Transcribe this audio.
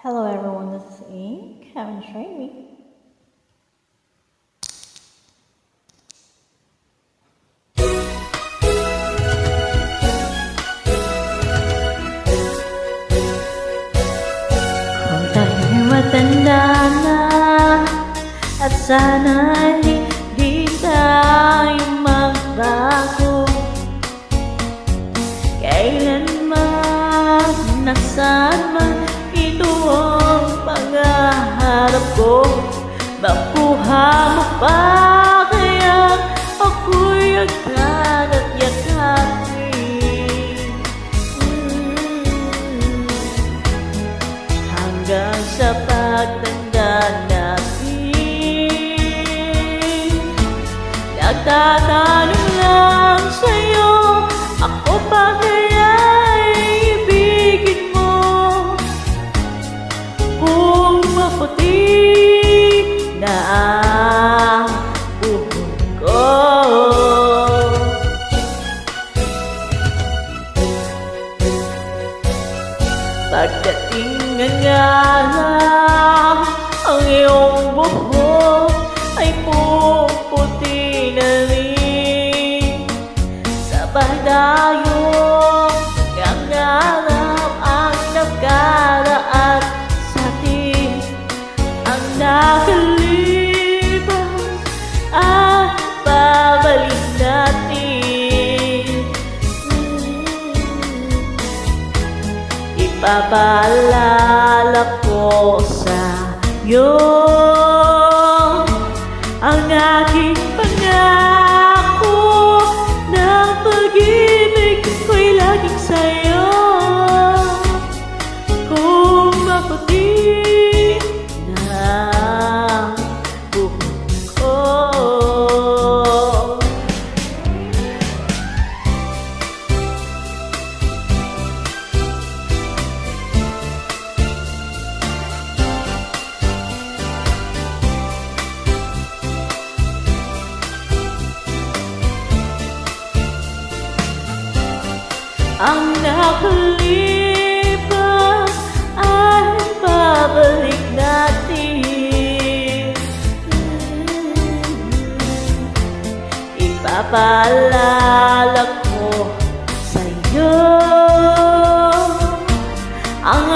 Hello everyone, this is Ink. And join me. Kung tayo'y matanda na At sana'y di tayo magbago Kailanman, nasaan man Mo pa Kaya ako'y agad at yakapin Mm. Hanggang sa pagtanda natin Nagtatanong Pagdating ng araw Ang iyong buhok Ay puputi na rin. Sabay tayo Ipapaalala ko sa iyo. Ang aking pangako ng pag-ibig ko'y laging sa'yo. Kung maputi Ang nakalipas ay babalik natin. Ipapaalala ko sa'yo Ang